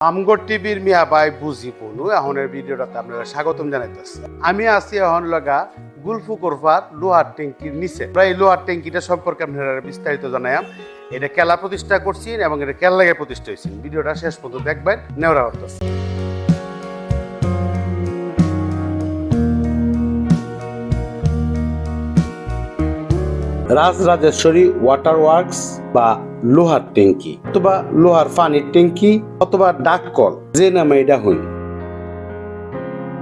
আমগর টিভির মিয়া ভাই বুঝি বলু, এখনের ভিডিওটাতে আপনারা স্বাগতম জানাইতেছি। আমি আছি এখন লগা গুলফু করফার লোহার ট্যাঙ্কির নিচে। প্রায় লোহার ট্যাঙ্কিটা সম্পর্কে আপনারা বিস্তারিত জানাইম এটা কেলা প্রতিষ্ঠা করছেন এবং এটা কেলা লাগে প্রতিষ্ঠা হয়েছেন ভিডিওটা শেষ পর্যন্ত দেখবেন নেওয়া হতেছে রাজরাজেশ্বরী ওয়াটার ওয়ার্কস বা লোহার ট্যাঙ্কি অথবা লোহার পানির ট্যাঙ্কি অথবা ডাককল, যে নামে এটা হই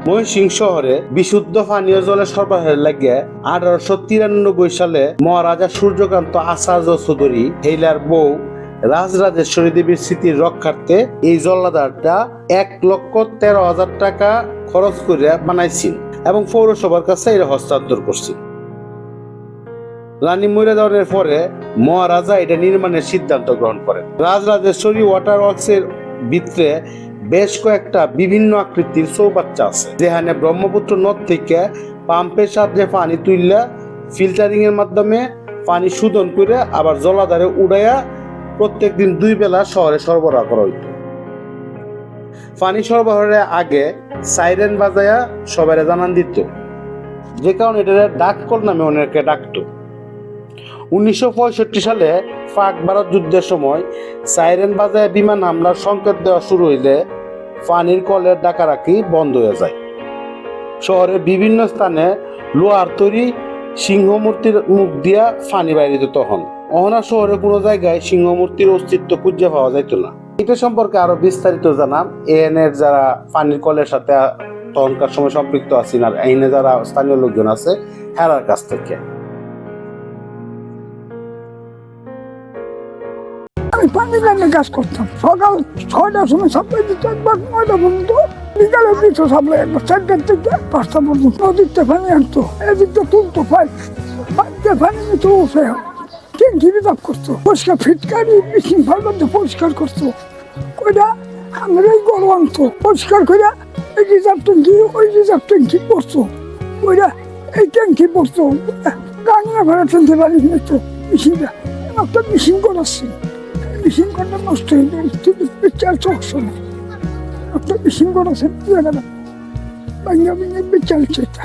ময়সিং শহরে বিশুদ্ধ পানীয় জলের সরবরাহের লাগে আঠারোশো তিরানব্বই সালে মহারাজা সূর্যকান্ত আচার্য চৌধুরী হেইলার বউ রাজরাজেশ্বরী দেবীর স্মৃতির রক্ষার্থে এই জলাধারটা এক লক্ষ তেরো হাজার টাকা খরচ করে বানাইছিল এবং পৌরসভার কাছে এটা হস্তান্তর করছিল রানী যাওয়ার পরে মহারাজা এটা নির্মাণের সিদ্ধান্ত গ্রহণ করেন। রাজরাজেশ্বরী ওয়াটার ওয়ার্কসের ভিতরে বেশ কয়েকটা বিভিন্ন আকৃতির চৌবাচ্চা আছে। যেখানে ব্রহ্মপুত্র নদ থেকে পাম্পের সাহায্যে পানি তুললে ফিল্টারিং এর মাধ্যমে পানি শোধন করে আবার জলাধারে উড়াইয়া প্রত্যেকদিন দুই বেলা শহরে সরবরাহ করা হইত। পানি সরবরাহের আগে সাইরেন বাজায়া সবাই জানান দিত। যে কারণে এটা ডাক ডাককল নামে অনেকে ডাকতো। উনিশশো পঁয়ষট্টি সালে পাক ভারত যুদ্ধের সময় সাইরেন বাজায় বিমান হামলার সংকেত দেওয়া শুরু হইলে পানির কলের ডাকারাকি বন্ধ হয়ে যায়। শহরের বিভিন্ন স্থানে লোহার তৈরি সিংহমূর্তির মুখ দিয়া ফানি বাইরে দিত তখন অহনা শহরে কোনো জায়গায় সিংহমূর্তির অস্তিত্ব খুঁজে পাওয়া যাইত না। এটা সম্পর্কে আরও বিস্তারিত জানাম এএন এর যারা পানির কলের সাথে তখনকার সময় সম্পৃক্ত আছেন আর এনে যারা স্থানীয় লোকজন আছে, হেরার কাছ থেকে। পানি লাইনে কাজ করতাম। সকাল ছয়টার সময় সাপ্লাই দিত, একবার নয়টা পর্যন্ত। বিকালে দিত সাপ্লাই একবার চারটার থেকে পাঁচটা পর্যন্ত। নদীতে পানি আনতো, এদিকটা তুলতো, পাইপ, পাইপে পানি নিত, উঠে। ট্যাঙ্কি রিজার্ভ করতো, পরিষ্কার ফিটকারি মেশিন ফাইবার পরিষ্কার করতো। ওইটা আমরাই গরম আনতো, পরিষ্কার করে এই রিজার্ভ ট্যাঙ্কি, ওই রিজার্ভ ট্যাঙ্কি পড়তো ওইটা এই ট্যাঙ্কি পড়তো গাঙ্গা ভাড়া ট্যাঙ্কি পানি নিত মেশিনটা একটা মেশিন করাচ্ছে মেশিন করলে নষ্ট হয়ে যায় কিন্তু বিচার চলছে না একটা মেশিন করেছে জায়গাটা ভাঙ্গা ভেঙে বিচার চেতা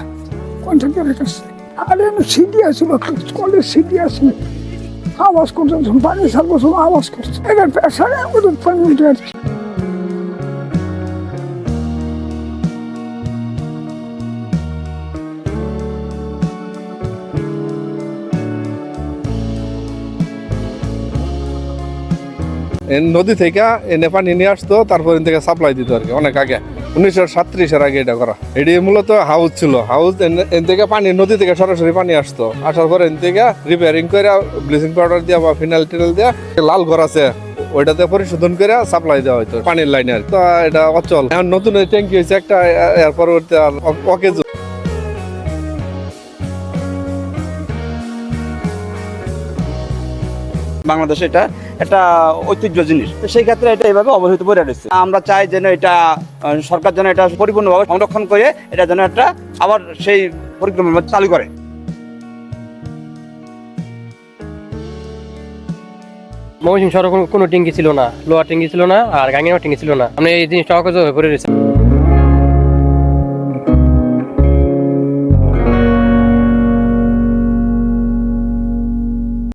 কন্ট্রাক্টরের কাছে আর এনে সিডি আছে বা কলের সিডি আছে আওয়াজ করতে যখন পানি ছাড়বো সময় নদী থেকে এনে পানি নিয়ে আসতো, তারপর থেকে সাপ্লাই দিত আর কি, অনেক আগে। উনিশশো সাতত্রিশের আগে এটা করা। এটি মূলত হাউস ছিল। হাউস এন- থেকে পানি, নদী থেকে সরাসরি পানি আসতো। আসার পর এন থেকে রিপেয়ারিং করে ব্লিচিং পাউডার দিয়া বা ফিনাইল টিনাইল দিয়ে লাল ঘর আছে, ওইটাতে পরিশোধন করে সাপ্লাই দেওয়া হইতো পানির লাইনে আর তো এটা অচল। এখন নতুন ট্যাঙ্কি হয়েছে একটা এর পরবর্তী অকেজ। বাংলাদেশে এটা একটা ঐতিহ্য জিনিস। সেই ক্ষেত্রে এটা এইভাবে অবহেলিত পড়ে রয়েছে। আমরা চাই যেন এটা সরকার যেন এটা পরিপূর্ণভাবে সংরক্ষণ করে, এটা যেন একটা আবার সেই পরিক্রমা চালু করে। ময়মনসিংহ শহরে কোনো ট্যাঙ্কি ছিল না, লোহার ট্যাঙ্কি ছিল না, আর গাঙ্গের ট্যাঙ্কি ছিল না। আমরা এই জিনিসটা অকেজ হয়ে পড়ে রয়েছে।